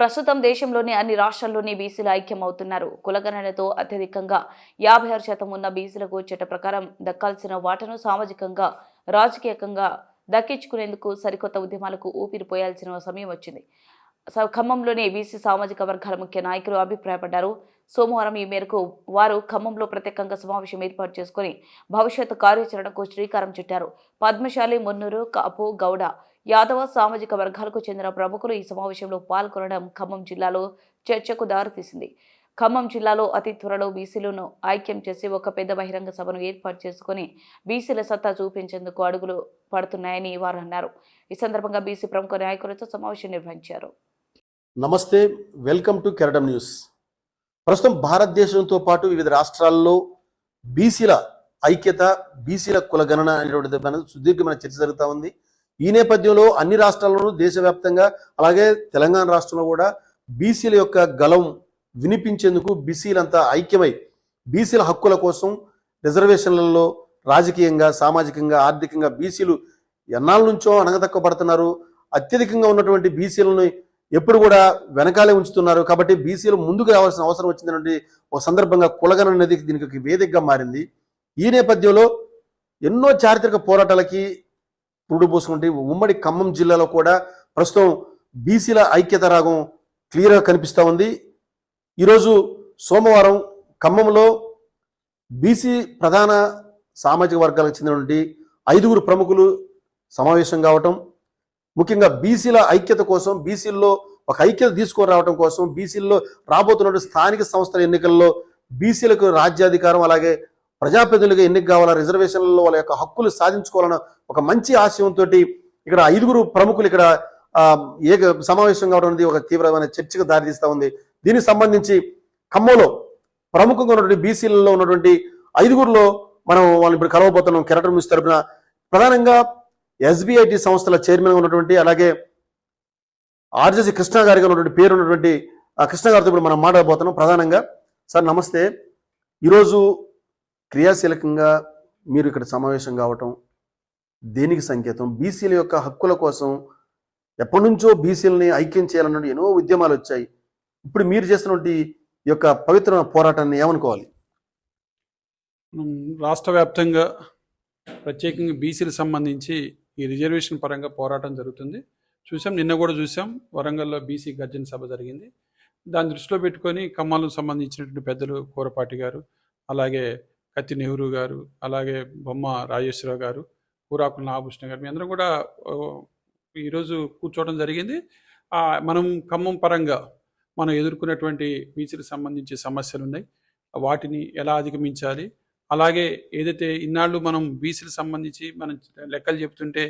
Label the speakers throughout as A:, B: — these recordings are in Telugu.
A: ప్రస్తుతం దేశంలోని అన్ని రాష్ట్రాల్లోని బీసీలు ఐక్యమవుతున్నారు. కులగణనతో అత్యధికంగా యాభై ఆరు శాతం ఉన్న బీసీలకు చట్ట ప్రకారం దక్కాల్సిన వాటను సామాజికంగా రాజకీయంగా దక్కించుకునేందుకు సరికొత్త ఉద్యమాలకు ఊపిరి పోయాల్సిన సమయం వచ్చింది. ఖమ్మంలోని బీసీ సామాజిక వర్గాల ముఖ్య నాయకులు అభిప్రాయపడ్డారు. సోమవారం ఈ మేరకు వారు ఖమ్మంలో ప్రత్యేకంగా సమావేశం ఏర్పాటు చేసుకుని భవిష్యత్తు కార్యాచరణకు శ్రీకారం చుట్టారు. పద్మశాలి మున్నూరు కాపు గౌడ యాదవ సామాజిక వర్గాలకు చెందిన ప్రముఖులు ఈ సమావేశంలో పాల్గొనడం ఖమ్మం జిల్లాలో చర్చకు దారితీసింది. ఖమ్మం జిల్లాలో అతి త్వరలో బీసీలను ఐక్యం చేసి ఒక పెద్ద బహిరంగ సభను ఏర్పాటు చేసుకుని బీసీల సత్తా చూపించేందుకు అడుగులు పడుతున్నాయని వారు అన్నారు. ఈ సందర్భంగా బీసీ ప్రముఖ నాయకులతో సమావేశం నిర్వహించారు.
B: నమస్తే వెల్కమ్ టు కెరటం న్యూస్. ప్రస్తుతం భారతదేశంతో పాటు వివిధ రాష్ట్రాల్లో బీసీల ఐక్యత బీసీల కులగణన అనేటువంటిది సుదీర్ఘమైన చర్చ జరుగుతూ ఉంది. ఈ నేపథ్యంలో అన్ని రాష్ట్రాల్లోనూ దేశవ్యాప్తంగా అలాగే తెలంగాణ రాష్ట్రంలో కూడా బీసీల యొక్క గలం వినిపించేందుకు బీసీలంతా ఐక్యమై బీసీల హక్కుల కోసం రిజర్వేషన్లలో రాజకీయంగా సామాజికంగా ఆర్థికంగా బీసీలు ఎన్నాళ్ళ నుంచో అణగదక్కబడుతున్నారు. అత్యధికంగా ఉన్నటువంటి బీసీలను ఎప్పుడు కూడా వెనకాలే ఉంచుతున్నారు. కాబట్టి బీసీలు ముందుకు రావాల్సిన అవసరం వచ్చిందనండి ఒక సందర్భంగా కులగన అనేది దీనికి వేదికగా మారింది. ఈ నేపథ్యంలో ఎన్నో చారిత్రక పోరాటాలకి పురుడు పోసుకుంటే ఉమ్మడి ఖమ్మం జిల్లాలో కూడా ప్రస్తుతం బీసీల ఐక్యత రాగం క్లియర్గా కనిపిస్తూ ఉంది. ఈరోజు సోమవారం ఖమ్మంలో బీసీ ప్రధాన సామాజిక వర్గాలకు చెందినటువంటి ఐదుగురు ప్రముఖులు సమావేశం కావటం ముఖ్యంగా బీసీల ఐక్యత కోసం బీసీల్లో ఒక ఐక్యత తీసుకురావడం కోసం బీసీల్లో రాబోతున్న స్థానిక సంస్థల ఎన్నికల్లో బీసీలకు రాజ్యాధికారం అలాగే ప్రజాప్రతినిధులుగా ఎన్నిక కావాలా రిజర్వేషన్లలో వాళ్ళ యొక్క హక్కులు సాధించుకోవాలన్న ఒక మంచి ఆశయంతో ఇక్కడ ఐదుగురు ప్రముఖులు ఇక్కడ ఏ ఏక సమావేశం కావడం అనేది ఒక తీవ్రమైన చర్చకు దారితీస్తా ఉంది. దీనికి సంబంధించి ఖమ్మంలో ప్రముఖంగా ఉన్నటువంటి బీసీలలో ఉన్నటువంటి ఐదుగురులో మనం వాళ్ళు ఇప్పుడు కలవబోతున్నాం కెరటం న్యూస్ తరపున. ప్రధానంగా ఎస్బీఐటి సంస్థల చైర్మన్ ఉన్నటువంటి అలాగే ఆర్జేసి కృష్ణ గారిగా ఉన్నటువంటి పేరు ఉన్నటువంటి కృష్ణ గారితో ఇప్పుడు మనం మాట్లాడబోతున్నాం. ప్రధానంగా సార్ నమస్తే. ఈరోజు క్రియాశీలకంగా మీరు ఇక్కడ సమావేశం కావటం దేనికి సంకేతం? బీసీల యొక్క హక్కుల కోసం ఎప్పటి నుంచో బీసీలని ఐక్యం చేయాలన్నట్టు ఎన్నో ఉద్యమాలు వచ్చాయి. ఇప్పుడు మీరు చేస్తున్నటువంటి ఈ యొక్క పవిత్రమైన పోరాటాన్ని ఏమనుకోవాలి?
C: రాష్ట్ర వ్యాప్తంగా ప్రత్యేకంగా బీసీలకు సంబంధించి ఈ రిజర్వేషన్ పరంగా పోరాటం జరుగుతుంది. చూసాం నిన్న కూడా చూసాం వరంగల్లో బీసీ గర్జన సభ జరిగింది. దాన్ని దృష్టిలో పెట్టుకొని ఖమ్మాలకు సంబంధించినటువంటి పెద్దలు కూరపాటి గారు అలాగే కత్తి నెహ్రూ గారు అలాగే బొమ్మ రాజేశ్వరరావు గారు కూరాకుల నాగభూషణ గారు మీ అందరం కూడా ఈరోజు కూర్చోవడం జరిగింది. మనం ఖమ్మం పరంగా మనం ఎదుర్కొన్నటువంటి బీచ్లకు సంబంధించి సమస్యలు ఉన్నాయి. వాటిని ఎలా అధిగమించాలి? అలాగే ఏదైతే ఇన్నాళ్ళు మనం బీసీలకు సంబంధించి మనం లెక్కలు చెప్తుంటే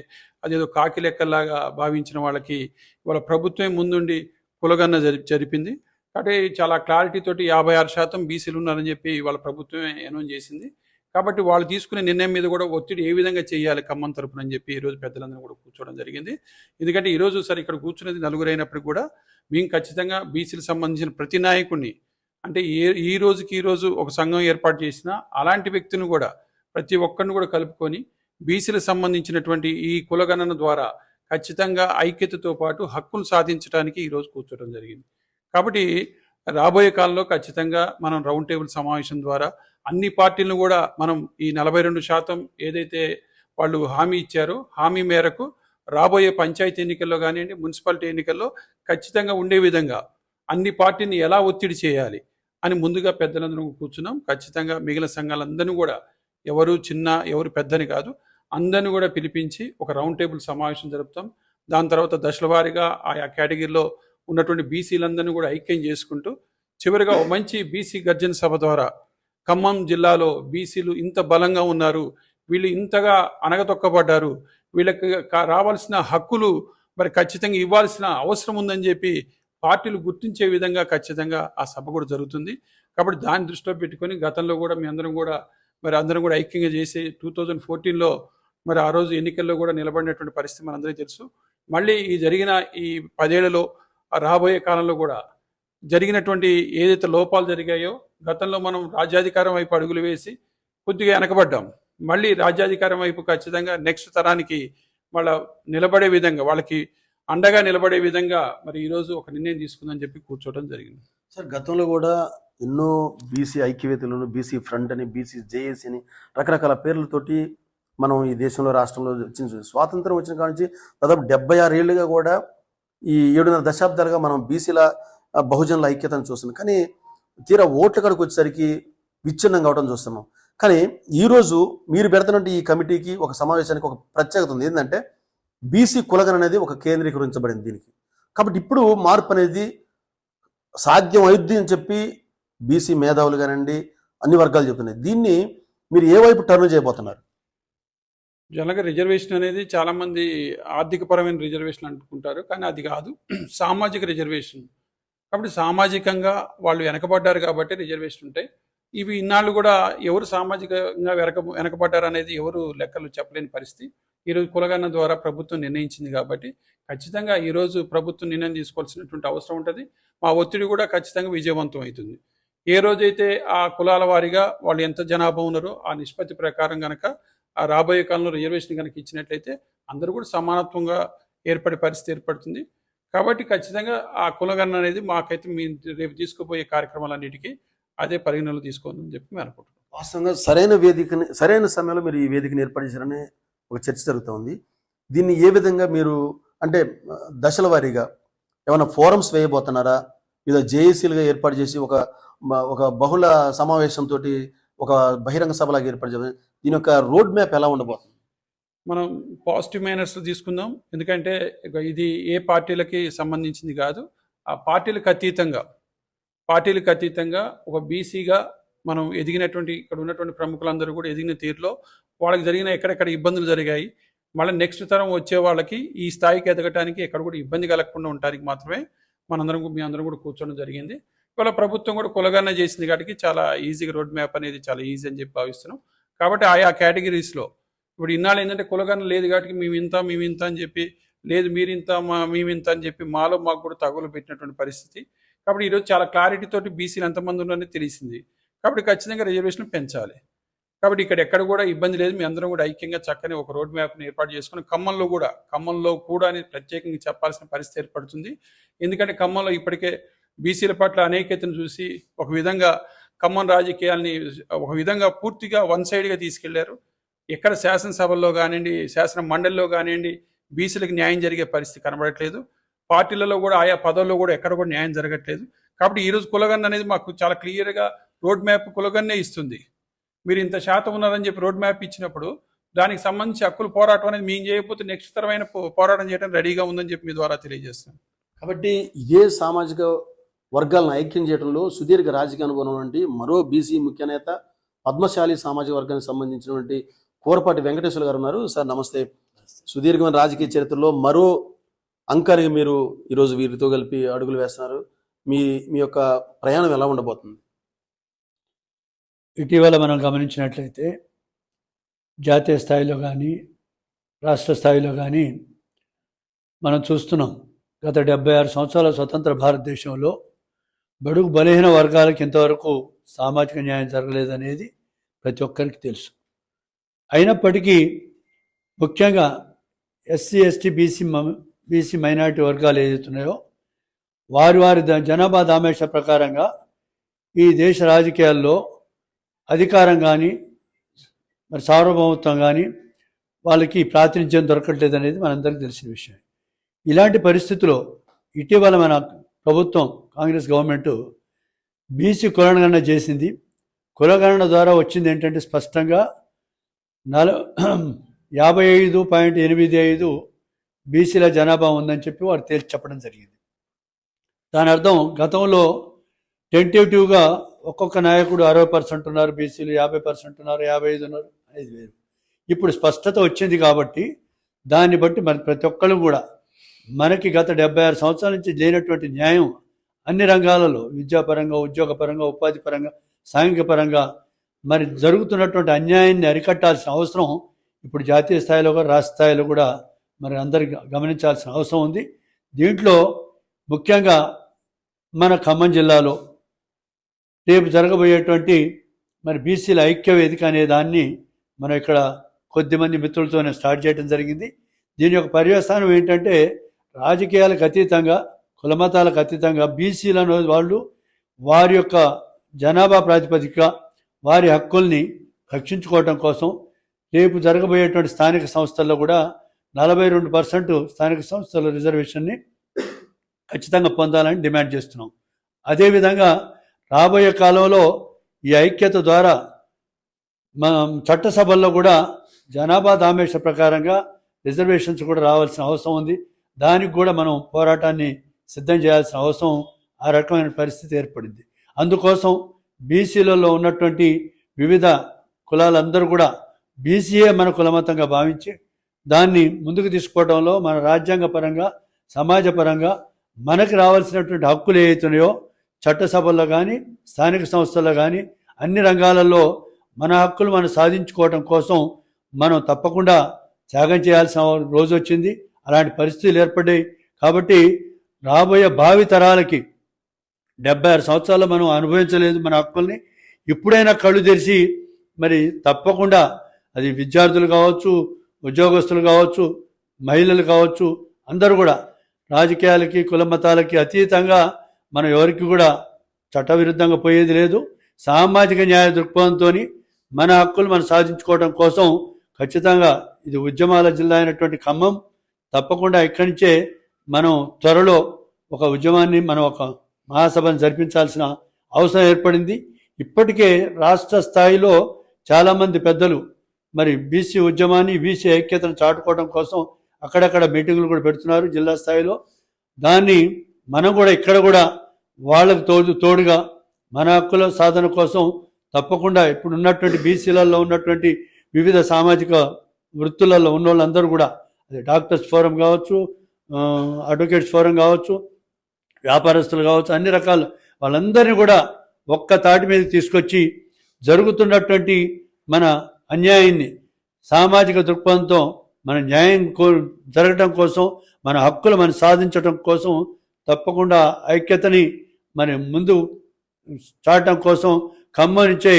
C: అదేదో కాకి లెక్కల్లాగా భావించిన వాళ్ళకి వాళ్ళ ప్రభుత్వమే ముందుండి కులగన్న జరి జరిపింది. కాబట్టి చాలా క్లారిటీ తోటి యాభై ఆరు శాతం బీసీలు ఉన్నారని చెప్పి వాళ్ళ ప్రభుత్వమే అనౌన్స్ చేసింది. కాబట్టి వాళ్ళు తీసుకునే నిర్ణయం మీద కూడా ఒత్తిడి ఏ విధంగా చేయాలి ఖమ్మం తరపున అని చెప్పి ఈరోజు పెద్దలందరూ కూడా కూర్చోవడం జరిగింది. ఎందుకంటే ఈరోజు సరే ఇక్కడ కూర్చున్నది నలుగురు కూడా మేము ఖచ్చితంగా బీసీలకు సంబంధించిన ప్రతి నాయకుడిని అంటే ఏ ఈ రోజుకి ఈ రోజు ఒక సంఘం ఏర్పాటు చేసినా అలాంటి వ్యక్తిని కూడా ప్రతి ఒక్కరిని కూడా కలుపుకొని బీసీలకు సంబంధించినటువంటి ఈ కులగణన ద్వారా ఖచ్చితంగా ఐక్యతతో పాటు హక్కులు సాధించడానికి ఈరోజు కూర్చోవడం జరిగింది. కాబట్టి రాబోయే కాలంలో ఖచ్చితంగా మనం రౌండ్ టేబుల్ సమావేశం ద్వారా అన్ని పార్టీలను కూడా మనం ఈ నలభై రెండు శాతం ఏదైతే వాళ్ళు హామీ ఇచ్చారో హామీ మేరకు రాబోయే పంచాయతీ ఎన్నికల్లో కానివ్వండి మున్సిపాలిటీ ఎన్నికల్లో ఖచ్చితంగా ఉండే విధంగా అన్ని పార్టీని ఎలా ఒత్తిడి చేయాలి అని ముందుగా పెద్దలందరం కూర్చున్నాం. ఖచ్చితంగా మిగిలిన సంఘాలందరినీ కూడా ఎవరు చిన్న ఎవరు పెద్దని కాదు అందరిని కూడా పిలిపించి ఒక రౌండ్ టేబుల్ సమావేశం జరుపుతాం. దాని తర్వాత దశల వారీగా ఆయా కేటగిరీలో ఉన్నటువంటి బీసీలందరినీ కూడా ఐక్యం చేసుకుంటూ చివరిగా ఒక మంచి బీసీ గర్జన సభ ద్వారా ఖమ్మం జిల్లాలో బీసీలు ఇంత బలంగా ఉన్నారు వీళ్ళు ఇంతగా అనగతొక్కబడ్డారు వీళ్ళకి రావాల్సిన హక్కులు మరి ఖచ్చితంగా ఇవ్వాల్సిన అవసరం ఉందని చెప్పి పార్టీలు గుర్తించే విధంగా ఖచ్చితంగా ఆ సభ కూడా జరుగుతుంది. కాబట్టి దాన్ని దృష్టిలో పెట్టుకొని గతంలో కూడా మీ అందరం కూడా మరి అందరం కూడా ఐక్యంగా చేసి టూ థౌజండ్ ఫోర్టీన్లో మరి ఆ రోజు ఎన్నికల్లో కూడా నిలబడినటువంటి పరిస్థితి మనందరికీ తెలుసు. మళ్ళీ ఈ జరిగిన ఈ పదేళ్ళలో రాబోయే కాలంలో కూడా జరిగినటువంటి ఏదైతే లోపాలు జరిగాయో గతంలో మనం రాజ్యాధికారం వైపు అడుగులు వేసి కొద్దిగా వెనకబడ్డాం. మళ్ళీ రాజ్యాధికారం వైపు ఖచ్చితంగా నెక్స్ట్ తరానికి వాళ్ళ నిలబడే విధంగా వాళ్ళకి అండగా నిలబడే విధంగా మరి ఈరోజు ఒక నిర్ణయం తీసుకుందని చెప్పి కూర్చోవడం జరిగింది.
B: సార్ గతంలో కూడా ఎన్నో బీసీ ఐక్యవేతలను బీసీ ఫ్రంట్ అని బీసీ జేఏసీ అని రకరకాల పేర్లతోటి మనం ఈ దేశంలో రాష్ట్రంలో వచ్చిన స్వాతంత్రం వచ్చిన కాడ నుంచి దాదాపు డెబ్బై ఆరు ఏళ్ళుగా కూడా ఈ ఏడున్నర దశాబ్దాలుగా మనం బీసీల బహుజనుల ఐక్యతను చూస్తున్నాం. కానీ తీరా ఓట్ల కాడికి వచ్చేసరికి విచ్ఛిన్నం కావడం చూస్తున్నాం. కానీ ఈరోజు మీరు పెడుతున్నట్టు ఈ కమిటీకి ఒక సమావేశానికి ఒక ప్రత్యేకత ఉంది. ఏంటంటే బీసీ కులగన అనేది ఒక కేంద్రీకరించబడింది దీనికి. కాబట్టి ఇప్పుడు మార్పు అనేది సాధ్యం అవుద్ది అని చెప్పి బీసీ మేధావులు కానివ్వండి అన్ని వర్గాలు చెప్తున్నాయి దీన్ని మీరు ఏ వైపు టర్న్ చేయబోతున్నారు?
C: జనరల్గా రిజర్వేషన్ అనేది చాలామంది ఆర్థికపరమైన రిజర్వేషన్ అనుకుంటారు కానీ అది కాదు. సామాజిక రిజర్వేషన్. కాబట్టి సామాజికంగా వాళ్ళు వెనకబడ్డారు కాబట్టి రిజర్వేషన్ ఉంటాయి. ఇవి ఇన్నాళ్ళు కూడా ఎవరు సామాజికంగా వెనక వెనకబడ్డారు అనేది ఎవరు లెక్కలు చెప్పలేని పరిస్థితి. ఈరోజు కులగన్న ద్వారా ప్రభుత్వం నిర్ణయించింది కాబట్టి ఖచ్చితంగా ఈరోజు ప్రభుత్వం నిర్ణయం తీసుకోవాల్సినటువంటి అవసరం ఉంటుంది. మా ఒత్తిడి కూడా ఖచ్చితంగా విజయవంతం అవుతుంది. ఏ రోజైతే ఆ కులాల వారీగా వాళ్ళు ఎంత జనాభా ఉన్నారో ఆ నిష్పత్తి ప్రకారం కనుక ఆ రాబోయే కాలంలో రిజర్వేషన్ కనుక ఇచ్చినట్లయితే అందరూ కూడా సమానత్వంగా ఏర్పడే పరిస్థితి ఏర్పడుతుంది. కాబట్టి ఖచ్చితంగా ఆ కులగణన అనేది మాకైతే మీ రేపు తీసుకుపోయే కార్యక్రమాలన్నిటికీ అదే పరిగణనలో తీసుకోవాలని చెప్పి మేము అనుకుంటున్నాం.
B: వాస్తవంగా సరైన వేదికని సరైన సమయంలో మీరు ఈ వేదికను ఏర్పాటు చేశారని ఒక చర్చ జరుగుతోంది దీన్ని ఏ విధంగా మీరు అంటే దశల వారీగా ఏమైనా ఫోరమ్స్ వేయబోతున్నారా? లేదా జేఏసీలుగా ఏర్పాటు చేసి ఒక ఒక బహుళ సమావేశంతో ఒక బహిరంగ సభలాగా ఏర్పాటు చేయాలి దీని యొక్క రోడ్ మ్యాప్ ఎలా ఉండబోతుంది?
C: మనం పాజిటివ్ మేనర్స్ తీసుకుందాం. ఎందుకంటే ఇది ఏ పార్టీలకి సంబంధించింది కాదు. ఆ పార్టీలకు అతీతంగా పార్టీలకు అతీతంగా ఒక బీసీగా మనం ఎదిగినటువంటి ఇక్కడ ఉన్నటువంటి ప్రముఖులందరూ కూడా ఎదిగిన తీరులో వాళ్ళకి జరిగిన ఎక్కడెక్కడ ఇబ్బందులు జరిగాయి. మళ్ళీ నెక్స్ట్ తరం వచ్చే వాళ్ళకి ఈ స్థాయికి ఎదగటానికి ఎక్కడ కూడా ఇబ్బంది కలగకుండా ఉండడానికి మాత్రమే మనందరం మీ అందరం కూడా కూర్చోవడం జరిగింది. ఇవాళ ప్రభుత్వం కూడా కులగన్న చేసింది కాబట్టి చాలా ఈజీగా రోడ్ మ్యాప్ అనేది చాలా ఈజీ అని చెప్పి భావిస్తున్నాం. కాబట్టి ఆయా కేటగిరీస్లో. ఇప్పుడు ఇన్నాళ్ళు ఏంటంటే కులగన్న లేదు కాబట్టి మేము ఇంత మేము ఇంత అని చెప్పి లేదు మీరు ఇంత మా మేము ఇంత అని చెప్పి మాలో మాకు కూడా తగులు పెట్టినటువంటి పరిస్థితి. కాబట్టి ఈరోజు చాలా క్లారిటీ తోటి బీసీలు ఎంతమంది ఉన్నారని తెలిసింది. కాబట్టి ఖచ్చితంగా రిజర్వేషన్ పెంచాలి. కాబట్టి ఇక్కడ ఎక్కడ కూడా ఇబ్బంది లేదు. మీ అందరం కూడా ఐక్యంగా చక్కని ఒక రోడ్ మ్యాప్ని ఏర్పాటు చేసుకుని ఖమ్మంలో కూడా ఖమ్మంలో కూడా అని ప్రత్యేకంగా చెప్పాల్సిన పరిస్థితి ఏర్పడుతుంది. ఎందుకంటే ఖమ్మంలో ఇప్పటికే బీసీల పట్ల అనేకతను చూసి ఒక విధంగా ఖమ్మం రాజకీయాల్ని ఒక విధంగా పూర్తిగా వన్ సైడ్గా తీసుకెళ్ళారు. ఎక్కడ శాసనసభల్లో కానివ్వండి శాసన మండలిలో కానివ్వండి బీసీలకు న్యాయం జరిగే పరిస్థితి కనబడట్లేదు. పార్టీలలో కూడా ఆయా పదవుల్లో కూడా ఎక్కడ కూడా న్యాయం జరగట్లేదు. కాబట్టి ఈరోజు కులగన్న అనేది మాకు చాలా క్లియర్గా రోడ్ మ్యాప్ కులగన్నే ఇస్తుంది. మీరు ఇంత శాతం ఉన్నారని చెప్పి రోడ్ మ్యాప్ ఇచ్చినప్పుడు దానికి సంబంధించి హక్కుల పోరాటం అనేది మేము చేయకపోతే నెక్స్ట్ తరమైన పోరాటం చేయడం రెడీగా ఉందని చెప్పి మీ ద్వారా తెలియజేస్తాం
B: కాబట్టి ఇదే సామాజిక వర్గాలను ఐక్యం చేయడంలో సుదీర్ఘ రాజకీయ అనుభవం ఉన్నటువంటి మరో బీసీ ముఖ్య నేత పద్మశాలి సామాజిక వర్గానికి సంబంధించినటువంటి కోరపాటి వెంకటేశ్వర గారు ఉన్నారు. సార్ నమస్తే. సుదీర్ఘమైన రాజకీయ చరిత్రలో మరో అంకానికి మీరు ఈరోజు వీరితో కలిపి అడుగులు వేస్తున్నారు. మీ మీ యొక్క ప్రయాణం ఎలా ఉండబోతుంది?
D: ఇటీవల మనం గమనించినట్లయితే జాతీయ స్థాయిలో కానీ రాష్ట్ర స్థాయిలో కానీ మనం చూస్తున్నాం. గత డెబ్బై ఆరు సంవత్సరాల స్వతంత్ర భారతదేశంలో బడుగు బలహీన వర్గాలకు ఇంతవరకు సామాజిక న్యాయం జరగలేదనేది ప్రతి ఒక్కరికి తెలుసు. అయినప్పటికీ ముఖ్యంగా SC ST BC BC minority వర్గాలు ఏదైతున్నాయో వారి వారి జనాభా దామేష ప్రకారంగా ఈ దేశ రాజకీయాల్లో అధికారం కానీ మరి సార్వభౌమత్వం కానీ వాళ్ళకి ప్రాతినిధ్యం దొరకట్లేదు అనేది మనందరికీ తెలిసిన విషయం ఇలాంటి పరిస్థితుల్లో ఇటీవల మన ప్రభుత్వం కాంగ్రెస్ గవర్నమెంట్ బీసీ కులగణన చేసింది. కులగణన ద్వారా వచ్చింది ఏంటంటే స్పష్టంగా నల యాభై ఐదు పాయింట్ ఎనిమిది ఐదు బీసీల జనాభా ఉందని చెప్పి వారు తేల్చి చెప్పడం జరిగింది. దాని అర్థం గతంలో టెంటేటివ్గా ఒక్కొక్క నాయకుడు అరవై పర్సెంట్ ఉన్నారు బీసీలు యాభై పర్సెంట్ ఉన్నారు యాభై ఐదు ఉన్నారు ఐదు వేలు. ఇప్పుడు స్పష్టత వచ్చింది కాబట్టి దాన్ని బట్టి మరి ప్రతి ఒక్కరు కూడా మనకి గత డెబ్బై ఆరు సంవత్సరాల నుంచి లేనటువంటి న్యాయం అన్ని రంగాలలో విద్యాపరంగా ఉద్యోగపరంగా ఉపాధి పరంగా సాంఘిక పరంగా మరి జరుగుతున్నటువంటి అన్యాయాన్ని అరికట్టాల్సిన అవసరం ఇప్పుడు జాతీయ స్థాయిలో కూడా రాష్ట్ర స్థాయిలో కూడా మరి అందరికి గమనించాల్సిన అవసరం ఉంది. దీంట్లో ముఖ్యంగా మన ఖమ్మం జిల్లాలో రేపు జరగబోయేటువంటి మరి బీసీల ఐక్య వేదిక అనే దాన్ని మనం ఇక్కడ కొద్దిమంది మిత్రులతోనే స్టార్ట్ చేయడం జరిగింది. దీని యొక్క పర్యవసానం ఏంటంటే రాజకీయాలకు అతీతంగా కులమతాలకు అతీతంగా బీసీలను వాళ్ళు వారి యొక్క జనాభా ప్రాతిపదిక వారి హక్కుల్ని రక్షించుకోవటం కోసం రేపు జరగబోయేటువంటి స్థానిక సంస్థల్లో కూడా నలభై రెండు పర్సెంట్ స్థానిక సంస్థల రిజర్వేషన్ని ఖచ్చితంగా పొందాలని డిమాండ్ చేస్తున్నాం. అదేవిధంగా రాబోయే కాలంలో ఈ ఐక్యత ద్వారా మనం చట్టసభల్లో కూడా జనాభా దామేష ప్రకారంగా రిజర్వేషన్స్ కూడా రావాల్సిన అవసరం ఉంది. దానికి కూడా మనం పోరాటాన్ని సిద్ధం చేయాల్సిన అవసరం ఆ రకమైన పరిస్థితి ఏర్పడింది. అందుకోసం బీసీలలో ఉన్నటువంటి వివిధ కులాలందరూ కూడా బీసీఏ మన కులమతంగా భావించి దాన్ని ముందుకు తీసుకోవడంలో మన రాజ్యాంగ పరంగా సమాజపరంగా మనకి రావాల్సినటువంటి హక్కులు ఏవైతున్నాయో చట్టసభల్లో కానీ స్థానిక సంస్థల్లో కానీ అన్ని రంగాలలో మన హక్కులు మనం సాధించుకోవటం కోసం మనం తప్పకుండా త్యాగం చేయాల్సిన రోజు వచ్చింది. అలాంటి పరిస్థితులు ఏర్పడ్డాయి. కాబట్టి రాబోయే భావి తరాలకి డెబ్బై ఆరు సంవత్సరాలు మనం అనుభవించలేదు మన హక్కుల్ని. ఇప్పుడైనా కళ్ళు తెరిచి మరి తప్పకుండా అది విద్యార్థులు కావచ్చు ఉద్యోగస్తులు కావచ్చు మహిళలు కావచ్చు అందరూ కూడా రాజకీయాలకి కుల మతాలకి అతీతంగా మనం ఎవరికి కూడా చట్టవిరుద్ధంగా పోయేది లేదు. సామాజిక న్యాయ దృక్పథంతో మన హక్కులు మనం సాధించుకోవడం కోసం ఖచ్చితంగా ఇది ఉద్యమాల జిల్లా అయినటువంటి ఖమ్మం తప్పకుండా ఇక్కడి నుంచే మనం త్వరలో ఒక ఉద్యమాన్ని మనం ఒక మహాసభను జరిపించాల్సిన అవసరం ఏర్పడింది. ఇప్పటికే రాష్ట్ర స్థాయిలో చాలామంది పెద్దలు మరి బీసీ ఉద్యమాన్ని బీసీ ఐక్యతను చాటుకోవడం కోసం అక్కడక్కడ మీటింగులు కూడా పెడుతున్నారు జిల్లా స్థాయిలో. దాన్ని మనం కూడా ఇక్కడ కూడా వాళ్ళకు తోడు తోడుగా మన హక్కుల సాధన కోసం తప్పకుండా ఇప్పుడు ఉన్నటువంటి బీసీలలో ఉన్నటువంటి వివిధ సామాజిక వృత్తులలో ఉన్న వాళ్ళందరూ కూడా అది డాక్టర్స్ ఫోరం కావచ్చు అడ్వకేట్స్ ఫోరం కావచ్చు వ్యాపారస్తులు కావచ్చు అన్ని రకాల వాళ్ళందరినీ కూడా ఒక్క తాటి మీద తీసుకొచ్చి జరుగుతున్నటువంటి మన అన్యాయాన్ని సామాజిక దృక్పథంతో మన న్యాయం కో జరగటం కోసం మన హక్కులు మనం సాధించటం కోసం తప్పకుండా ఐక్యతని మన ముందు చాటం కోసం ఖమ్మం నుంచే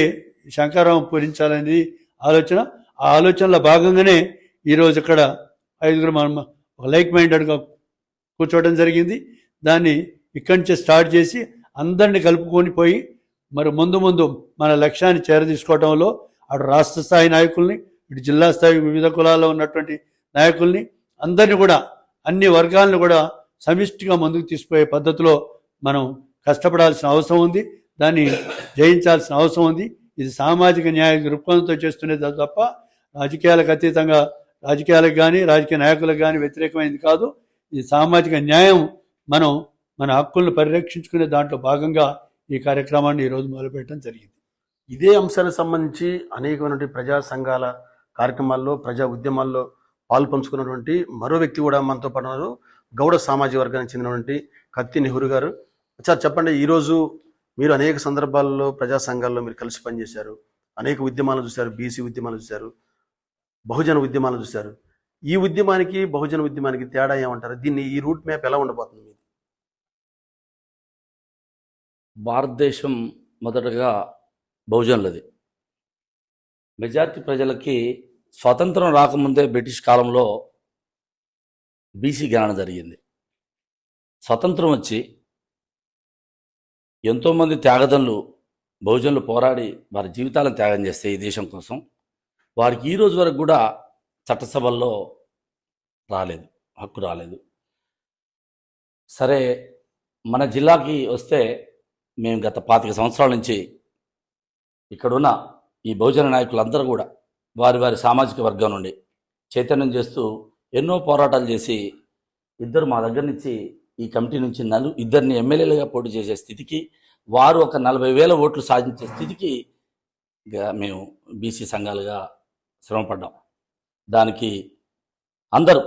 D: శంకరావం పూరించాలనేది ఆలోచన. ఆ ఆలోచనలో భాగంగానే ఈరోజు ఇక్కడ ఐదుగురు మనం ఒక లైక్ మైండెడ్గా కూర్చోవడం జరిగింది. దాన్ని ఇక్కడి నుంచే స్టార్ట్ చేసి అందరిని కలుపుకొని పోయి మరి ముందు ముందు మన లక్ష్యాన్ని చేరదీసుకోవడంలో అటు రాష్ట్ర స్థాయి నాయకుల్ని ఇటు జిల్లా స్థాయి వివిధ కులాల్లో ఉన్నటువంటి నాయకుల్ని అందరినీ కూడా అన్ని వర్గాలను కూడా సమిష్టిగా ముందుకు తీసుకుపోయే పద్ధతిలో మనం కష్టపడాల్సిన అవసరం ఉంది. దాన్ని జయించాల్సిన అవసరం ఉంది. ఇది సామాజిక న్యాయ దృక్పథంతో చేస్తున్నది తప్ప రాజకీయాలకు అతీతంగా రాజకీయాలకు కానీ రాజకీయ నాయకులకు కానీ వ్యతిరేకమైంది కాదు. ఇది సామాజిక న్యాయం. మనం మన హక్కులను పరిరక్షించుకునే దాంట్లో భాగంగా ఈ కార్యక్రమాన్ని ఈరోజు మొదలుపెట్టడం జరిగింది.
B: ఇదే అంశానికి సంబంధించి అనేకమైనటువంటి ప్రజా సంఘాల కార్యక్రమాల్లో ప్రజా ఉద్యమాల్లో పాల్పంచుకున్నటువంటి మరో వ్యక్తి కూడా మనతో పడినారు గౌడ సామాజిక వర్గానికి చెందినటువంటి కత్తి నెహ్రూ గారు. సార్ చెప్పండి ఈరోజు మీరు అనేక సందర్భాల్లో ప్రజా సంఘాల్లో మీరు కలిసి పనిచేశారు. అనేక ఉద్యమాలు చూశారు బీసీ ఉద్యమాలు చూశారు. బహుజన ఉద్యమాలు చూశారు. ఈ ఉద్యమానికి బహుజన ఉద్యమానికి తేడా ఏమంటారు? దీన్ని ఈ రూట్ మ్యాప్ ఎలా ఉండబోతుంది మీది?
E: భారతదేశం మొదటగా బహుజనులది. మెజార్టీ ప్రజలకి స్వాతంత్రం రాకముందే బ్రిటిష్ కాలంలో బీసీ గణన జరిగింది. స్వతంత్రం వచ్చి ఎంతోమంది త్యాగదనులు బహుజనులు పోరాడి వారి జీవితాలను త్యాగం చేస్తే ఈ దేశం కోసం వారికి ఈ రోజు వరకు కూడా చట్టసభల్లో రాలేదు హక్కు రాలేదు. సరే మన జిల్లాకి వస్తే మేము గత పాతిక సంవత్సరాల నుంచి ఇక్కడున్న ఈ బహుజన నాయకులందరూ కూడా వారి వారి సామాజిక వర్గం నుండి చైతన్యం చేస్తూ ఎన్నో పోరాటాలు చేసి ఇద్దరు మా దగ్గర నుంచి ఈ కమిటీ నుంచి నలు ఇద్దరిని ఎమ్మెల్యేలుగా పోటీ చేసే స్థితికి వారు ఒక నలభై వేల ఓట్లు సాధించే స్థితికి మేము బీసీ సంఘాలుగా శ్రమపడ్డాం. దానికి అందరూ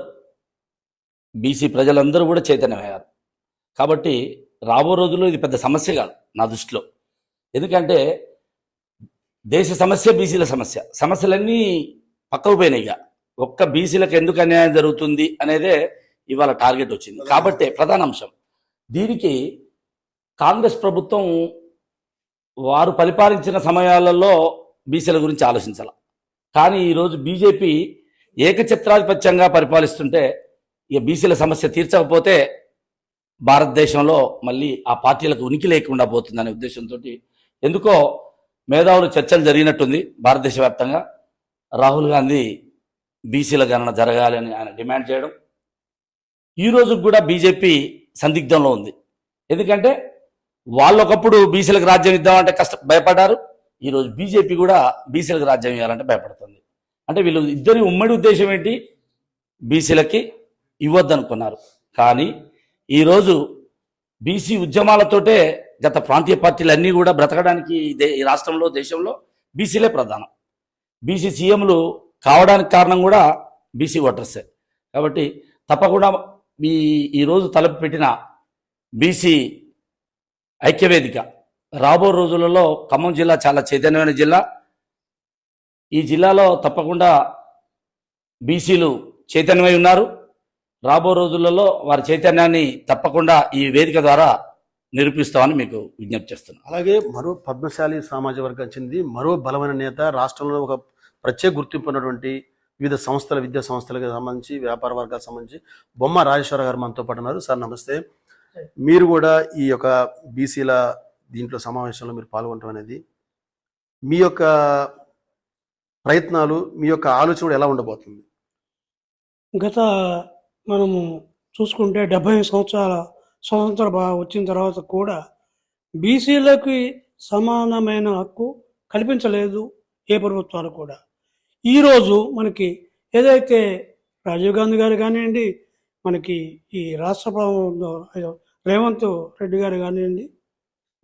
E: బీసీ ప్రజలందరూ కూడా చైతన్యమయ్యారు. కాబట్టి రాబో రోజుల్లో ఇది పెద్ద సమస్య కాదు నా దృష్టిలో. ఎందుకంటే దేశ సమస్య బీసీల సమస్య. సమస్యలన్నీ పక్కకు పోయినాయి ఇక. ఒక్క బీసీలకు ఎందుకు అన్యాయం జరుగుతుంది అనేదే ఇవాళ టార్గెట్ వచ్చింది. కాబట్టి ప్రధాన అంశం. దీనికి కాంగ్రెస్ ప్రభుత్వం వారు పరిపాలించిన సమయాలలో బీసీల గురించి ఆలోచించాలి? కానీ ఈరోజు బీజేపీ ఏకఛత్రాధిపత్యంగా పరిపాలిస్తుంటే ఇక బీసీల సమస్య తీర్చకపోతే భారతదేశంలో మళ్ళీ ఆ పార్టీలకు ఉనికి లేకుండా పోతుందనే ఉద్దేశంతో ఎందుకో మేధావులు చర్చలు జరిగినట్టుంది భారతదేశ వ్యాప్తంగా రాహుల్ గాంధీ బీసీల గణన జరగాలని ఆయన డిమాండ్ చేయడం. ఈ కూడా బీజేపీ సందిగ్ధంలో ఉంది. ఎందుకంటే వాళ్ళు ఒకప్పుడు బీసీలకు రాజ్యం ఇద్దామంటే కష్ట భయపడ్డారు. ఈరోజు బీజేపీ కూడా బీసీలకు రాజ్యం ఇవ్వాలంటే భయపడుతుంది. అంటే వీళ్ళు ఇద్దరి ఉమ్మడి ఉద్దేశం ఏంటి? బీసీలకి ఇవ్వద్దనుకున్నారు. కానీ ఈరోజు బీసీ ఉద్యమాలతోటే గత ప్రాంతీయ పార్టీలు అన్నీ కూడా బ్రతకడానికి ఈ ఈ రాష్ట్రంలో దేశంలో బీసీలే ప్రధానం. బీసీ సీఎంలు కావడానికి కారణం కూడా బీసీ ఓటర్సే. కాబట్టి తప్పకుండా మీ ఈరోజు తలపు పెట్టిన బీసీ ఐక్యవేదిక రాబో రోజులలో ఖమ్మం జిల్లా చాలా చైతన్యమైన జిల్లా. ఈ జిల్లాలో తప్పకుండా బీసీలు చైతన్యమై ఉన్నారు. రాబో రోజులలో వారి చైతన్యాన్ని తప్పకుండా ఈ వేదిక ద్వారా నిరూపిస్తామని మీకు విజ్ఞప్తి చేస్తున్నాను.
B: అలాగే మరో పద్మశాలి సామాజిక వర్గం చెంది మరో బలమైన నేత రాష్ట్రంలో ఒక ప్రత్యేక గుర్తింపు ఉన్నటువంటి వివిధ సంస్థల విద్యా సంస్థలకు సంబంధించి వ్యాపార వర్గాలకు సంబంధించి బొమ్మ రాజేశ్వర గారు మనతో పాటు ఉన్నారు. సార్ నమస్తే. మీరు కూడా ఈ యొక్క బీసీల దీంట్లో సమావేశంలో మీరు పాల్గొనడం అనేది మీ యొక్క ప్రయత్నాలు మీ యొక్క ఆలోచన కూడా ఎలా ఉండబోతుంది?
F: గత మనము చూసుకుంటే డెబ్బై సంవత్సరాల స్వతంత్ర వచ్చిన తర్వాత కూడా బీసీలకి సమానమైన హక్కు కల్పించలేదు ఏ ప్రభుత్వాలు కూడా. ఈరోజు మనకి ఏదైతే రాజీవ్ గాంధీ గారు కానివ్వండి మనకి ఈ రాష్ట్ర ప్రభుత్వం రేవంత్ రెడ్డి గారు కానివ్వండి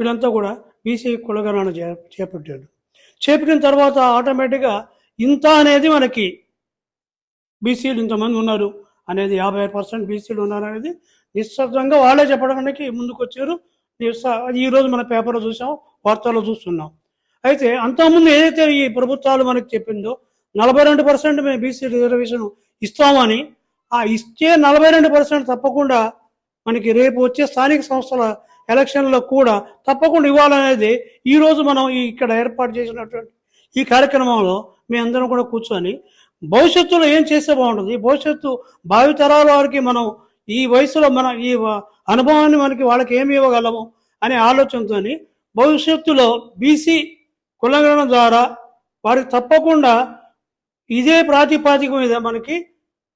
F: వీళ్ళంతా కూడా బీసీ కులగణన చే చేపట్టాడు చేపట్టిన తర్వాత ఆటోమేటిక్గా ఇంత అనేది మనకి బీసీలు ఇంతమంది ఉన్నారు అనేది యాభై పర్సెంట్ బీసీలు ఉన్నారు అనేది నిశ్శబ్దంగా వాళ్ళే చెప్పడానికి ముందుకొచ్చారు. ఈరోజు మన పేపర్లో చూసాం వార్తల్లో చూస్తున్నాం. అయితే అంతకుముందు ఏదైతే ఈ ప్రభుత్వాలు మనకి చెప్పిందో నలభై రెండు పర్సెంట్ మేము బీసీ రిజర్వేషన్ ఇస్తామని ఆ ఇచ్చే నలభై రెండు పర్సెంట్ తప్పకుండా మనకి రేపు వచ్చే స్థానిక సంస్థల ఎలక్షన్లో కూడా తప్పకుండా ఇవ్వాలనేది ఈరోజు మనం ఇక్కడ ఏర్పాటు చేసినటువంటి ఈ కార్యక్రమంలో మీ అందరం కూడా కూర్చొని భవిష్యత్తులో ఏం చేస్తే బాగుంటుంది? భవిష్యత్తు భావితరాల వారికి మనం ఈ వయసులో మన ఈ అనుభవాన్ని మనకి వాళ్ళకి ఏమి ఇవ్వగలము అనే ఆలోచనతో భవిష్యత్తులో బీసీ కులగణన ద్వారా వారికి తప్పకుండా ఇదే ప్రాతిపాదిక మీద మనకి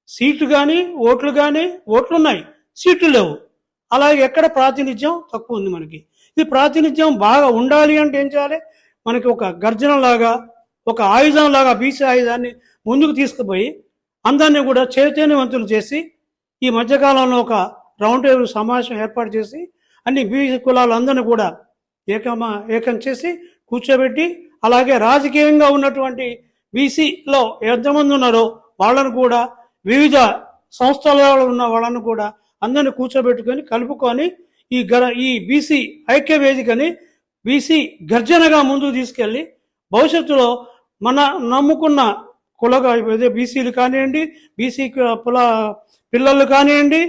F: సీట్లు కానీ ఓట్లు కానీ ఓట్లు ఉన్నాయి సీట్లు లేవు. అలాగే ఎక్కడ ప్రాతినిధ్యం తక్కువ ఉంది మనకి. ఇది ప్రాతినిధ్యం బాగా ఉండాలి అంటే ఏం చేయాలి? మనకి ఒక గర్జనలాగా ఒక ఆయుధం లాగా బీసీ ఆయుధాన్ని ముందుకు తీసుకుపోయి అందరినీ కూడా చైతన్యవంతులు చేసి ఈ మధ్యకాలంలో ఒక రౌండ్ టేబుల్ సమావేశం ఏర్పాటు చేసి అన్ని బీసీ కులాలందరినీ కూడా ఏకమా ఏకం చేసి కూర్చోబెట్టి అలాగే రాజకీయంగా ఉన్నటువంటి బీసీలో ఎంతమంది ఉన్నారో వాళ్ళను కూడా వివిధ సంస్థలలో ఉన్న వాళ్ళను కూడా అందరిని కూర్చోబెట్టుకొని కలుపుకొని ఈ గర ఈ బీసీ ఐక్య వేదికని బీసీ గర్జనగా ముందుకు తీసుకెళ్ళి భవిష్యత్తులో మన నమ్ముకున్న కులగా బీసీలు కానివ్వండి బీసీ కుల పిల్లలు కానివ్వండి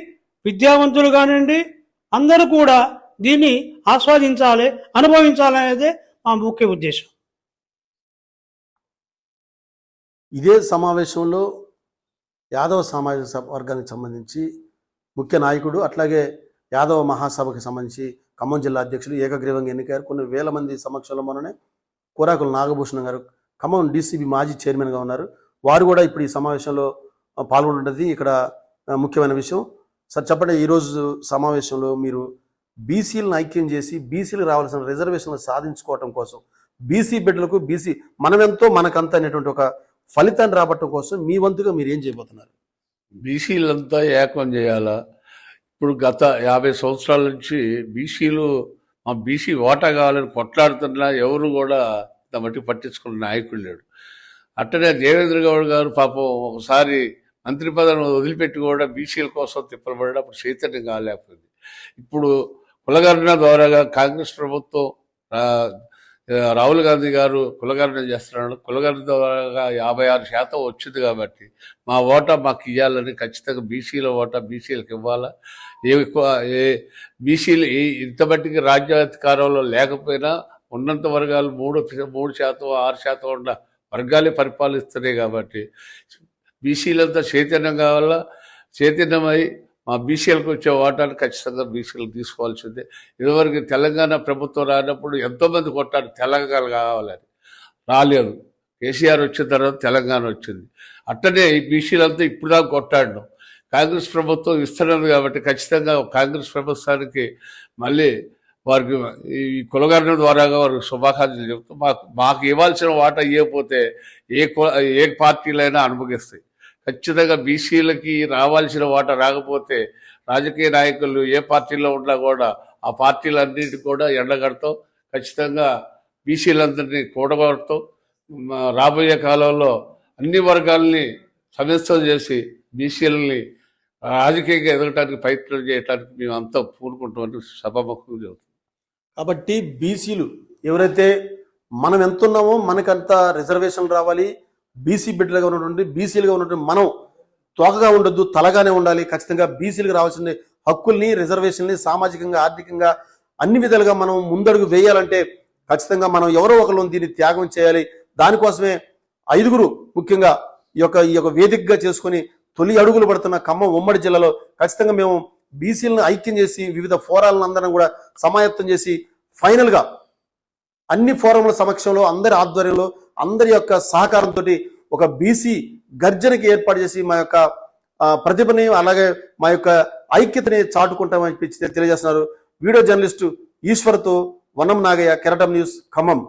F: విద్యావంతులు కానివ్వండి అందరూ కూడా దీన్ని ఆస్వాదించాలి అనుభవించాలనేదే మా ముఖ్య ఉద్దేశం.
B: ఇదే సమావేశంలో యాదవ సామాజిక వర్గానికి సంబంధించి ముఖ్య నాయకుడు అట్లాగే యాదవ మహాసభకు సంబంధించి ఖమ్మం జిల్లా అధ్యక్షులు ఏకగ్రీవంగా ఎన్నికయ్యారు. కొన్ని వేల మంది సమక్షంలో మననే కూరాకుల నాగభూషణం గారు ఖమ్మం డీసీబీ మాజీ చైర్మన్గా ఉన్నారు. వారు కూడా ఇప్పుడు ఈ సమావేశంలో పాల్గొంటున్నది ఇక్కడ ముఖ్యమైన విషయం. సార్ చెప్పండి ఈరోజు సమావేశంలో మీరు బీసీలను ఐక్యం చేసి బీసీలకు రావాల్సిన రిజర్వేషన్లు సాధించుకోవటం కోసం బీసీ బిడ్డలకు బీసీ మనమెంతో మనకంత అనేటువంటి ఒక ఫలితాన్ని రాబట్టడం కోసం మీ వంతుగా మీరు ఏం చేయబోతున్నారు?
G: బీసీలంతా ఏకం చేయాలా? ఇప్పుడు గత యాభై సంవత్సరాల నుంచి బీసీలు మా బీసీ ఓటా కావాలని కొట్లాడుతున్నా ఎవరు కూడా ఇంత మట్టి పట్టించుకున్న నాయకుడు లేడు. అట్టనే దేవేంద్ర గౌడ్ గారు పాపం ఒకసారి మంత్రి పదవిని వదిలిపెట్టి కూడా బీసీల కోసం తిప్పలబడి అప్పుడు చైతన్యం కాలేకపోయింది. ఇప్పుడు కులగణన ద్వారాగా కాంగ్రెస్ ప్రభుత్వం రాహుల్ గాంధీ గారు కులగణన చేస్తున్నాడు కులగణన ద్వారా యాభై ఆరు శాతం వచ్చింది కాబట్టి మా ఓటా మాకు ఇవ్వాలని ఖచ్చితంగా బీసీల ఓటా బీసీలకు ఇవ్వాలా. ఏ ఎక్కువ ఏ బీసీలు ఇంత మట్టికి రాజ్యాధికారంలో లేకపోయినా ఉన్నంత వర్గాలు మూడు మూడు శాతం ఆరు శాతం ఉన్న వర్గాలే పరిపాలిస్తున్నాయి కాబట్టి బీసీలంతా చైతన్యం కావాలా? చైతన్యమై మా బీసీలకు వచ్చే ఓటాన్ని ఖచ్చితంగా బీసీలకు తీసుకోవాల్సిందే. ఇదివరకు తెలంగాణ ప్రభుత్వం రానప్పుడు ఎంతోమంది కొట్టారు తెలంగాణ కావాలని. రాలేదు. కేసీఆర్ వచ్చిన తర్వాత తెలంగాణ వచ్చింది. అట్టనే ఈ బీసీలంతా ఇప్పుడు దాకా కొట్టాడు. కాంగ్రెస్ ప్రభుత్వం ఇస్తున్నది కాబట్టి ఖచ్చితంగా కాంగ్రెస్ ప్రభుత్వానికి మళ్ళీ వారికి ఈ కులగరణ ద్వారాగా వారికి శుభాకాంక్షలు చెప్తూ మాకు మాకు ఇవ్వాల్సిన వాటా ఇవ్వకపోతే ఏ కుల ఏ పార్టీలైనా అనుభవిస్తాయి. ఖచ్చితంగా బీసీలకి రావాల్సిన వాట రాకపోతే రాజకీయ నాయకులు ఏ పార్టీలో ఉన్నా కూడా ఆ పార్టీలన్నిటి కూడా ఎండగడతాం. ఖచ్చితంగా బీసీలందరినీ కూడగడతాం. రాబోయే కాలంలో అన్ని వర్గాల్ని సమిస్తం చేసి బీసీలని రాజకీయంగా ఎదగటానికి ప్రయత్నం చేయడానికి మేము అంతా పూనుకుంటామని సభాముఖంగా చెబుతాం
B: కాబట్టి బీసీలు ఎవరైతే మనం ఎంత ఉన్నామో మనకంత రిజర్వేషన్ రావాలి. బీసీ బిడ్డలుగా ఉన్నటువంటి బీసీలుగా ఉన్నటువంటి మనం తోకగా ఉండొద్దు తలగానే ఉండాలి. ఖచ్చితంగా బీసీలకు రావాల్సిన హక్కుల్ని రిజర్వేషన్ని సామాజికంగా ఆర్థికంగా అన్ని విధాలుగా మనం ముందడుగు వేయాలంటే ఖచ్చితంగా మనం ఎవరో ఒకరు దీన్ని త్యాగం చేయాలి. దానికోసమే ఐదుగురు ముఖ్యంగా ఈ యొక్క ఈ యొక్క వేదికగా చేసుకొని తొలి అడుగులు పడుతున్న ఖమ్మం ఉమ్మడి జిల్లాలో ఖచ్చితంగా మేము బీసీలను ఐక్యం చేసి వివిధ ఫోరాలను అందరం కూడా సమాయత్తం చేసి ఫైనల్గా అన్ని ఫోరంల సమక్షంలో అందరి ఆధ్వర్యంలో అందరి యొక్క సహకారంతో ఒక బీసీ గర్జనకి ఏర్పాటు చేసి మా యొక్క ప్రతిభని అలాగే మా యొక్క ఐక్యతని చాటుకుంటామని తెలియజేస్తున్నారు వీడియో జర్నలిస్టు ఈశ్వర్తో వనం నాగయ్య కెరటం న్యూస్ ఖమ్మం.